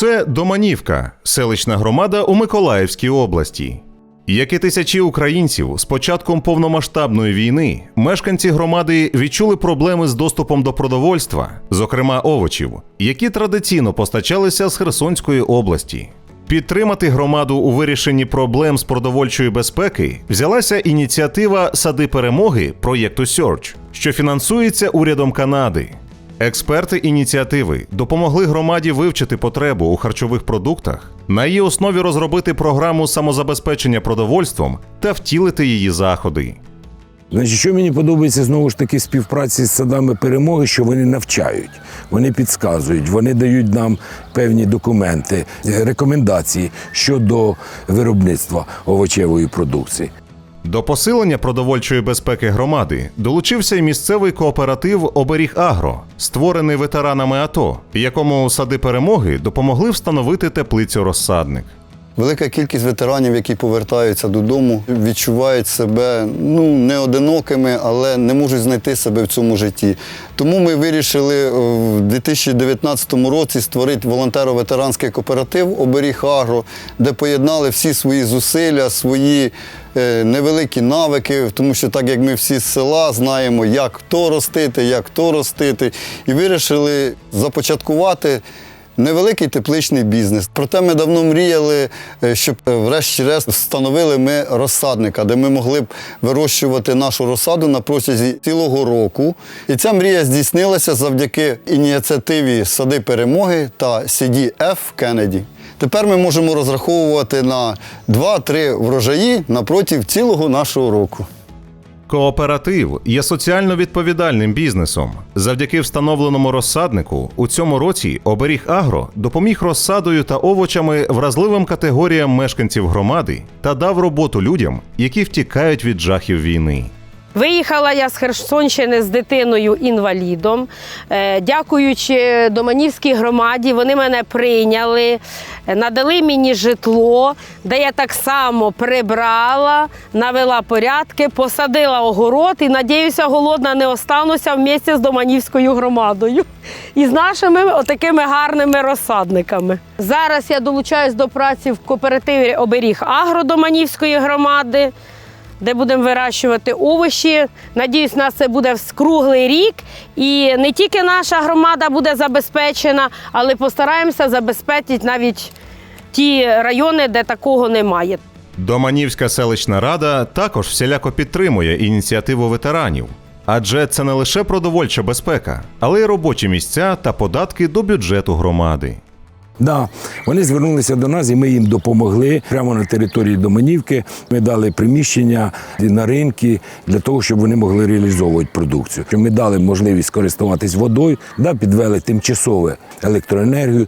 Це Доманівка, селищна громада у Миколаївській області. Як і тисячі українців, з початком повномасштабної війни мешканці громади відчули проблеми з доступом до продовольства, зокрема овочів, які традиційно постачалися з Херсонської області. Підтримати громаду у вирішенні проблем з продовольчої безпеки взялася ініціатива Сади перемоги проєкту Search, що фінансується урядом Канади. Експерти ініціативи допомогли громаді вивчити потребу у харчових продуктах, на її основі розробити програму самозабезпечення продовольством та втілити її заходи. Значить, що мені подобається знову ж таки співпраці з садами перемоги, що вони навчають, вони підказують, вони дають нам певні документи, рекомендації щодо виробництва овочевої продукції. До посилення продовольчої безпеки громади долучився й місцевий кооператив Оберіг Агро, створений ветеранами АТО, якому сади перемоги допомогли встановити теплицю розсадник. Велика кількість ветеранів, які повертаються додому, відчувають себе ну не одинокими, але не можуть знайти себе в цьому житті. Тому ми вирішили е, в 2019 році створити волонтеро-ветеранський кооператив Оберіг Агро, де поєднали всі свої зусилля, свої е, невеликі навики, тому що так як ми всі з села знаємо, як то ростити, як то ростити, і вирішили започаткувати. Невеликий тепличний бізнес. Проте ми давно мріяли, е, щоб е, врешті-решт встановили ми розсадника, де ми могли б вирощувати нашу розсаду на протязі цілого року. І ця мрія здійснилася завдяки ініціативі Сади перемоги та CDF Кеннеді. Тепер ми можемо розраховувати на 2-3 врожаї напроти цілого нашого року. Кооператив є соціально відповідальним бізнесом. Завдяки встановленому розсаднику у цьому році Оберіг Агро допоміг розсадою та овочами вразливим категоріям мешканців громади та дав роботу людям, які втікають від жахів війни. Виїхала я з Херсонщини з дитиною інвалідом. Е, Дякуючи Доманівській громаді, вони мене прийняли, е, надали мені житло, де я так само прибрала, навела порядки, посадила огород і надіюся, голодна не остануся вместе з Доманівською громадою і з нашими отакими гарними розсадниками. Зараз я долучаюсь до праці в кооперативі Оберіг Агро Доманівської громади де будемо вирощувати овочі. Надіюсь, у нас це буде круглий рік. І не тільки наша громада буде забезпечена, але постараємося забезпечити навіть ті райони, де такого немає. Доманівська селищна рада також всіляко підтримує ініціативу ветеранів. Адже це не лише продовольча безпека, але й робочі місця та податки до бюджету громади. Да, вони звернулися до нас, і ми їм допомогли прямо на території Доманівки. Ми дали приміщення на ринки для того, щоб вони могли реалізовувати продукцію. Ми дали можливість користуватись водою, да, підвели тимчасове електроенергію.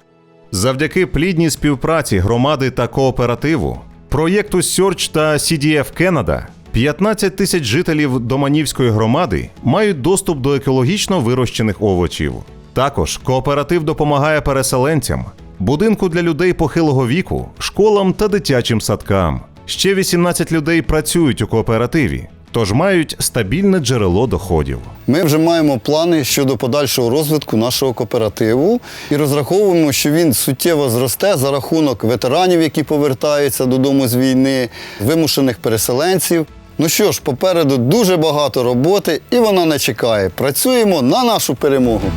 Завдяки плідній співпраці громади та кооперативу, проєкту Search та CDF Canada 15 тисяч жителів Доманівської громади мають доступ до екологічно вирощених овочів. Також кооператив допомагає переселенцям, будинку для людей похилого віку, школам та дитячим садкам. Ще 18 людей працюють у кооперативі, тож мають стабільне джерело доходів. Ми вже маємо плани щодо подальшого розвитку нашого кооперативу і розраховуємо, що він суттєво зросте за рахунок ветеранів, які повертаються додому з війни, вимушених переселенців. Ну що ж, попереду дуже багато роботи, і вона не чекає. Працюємо на нашу перемогу.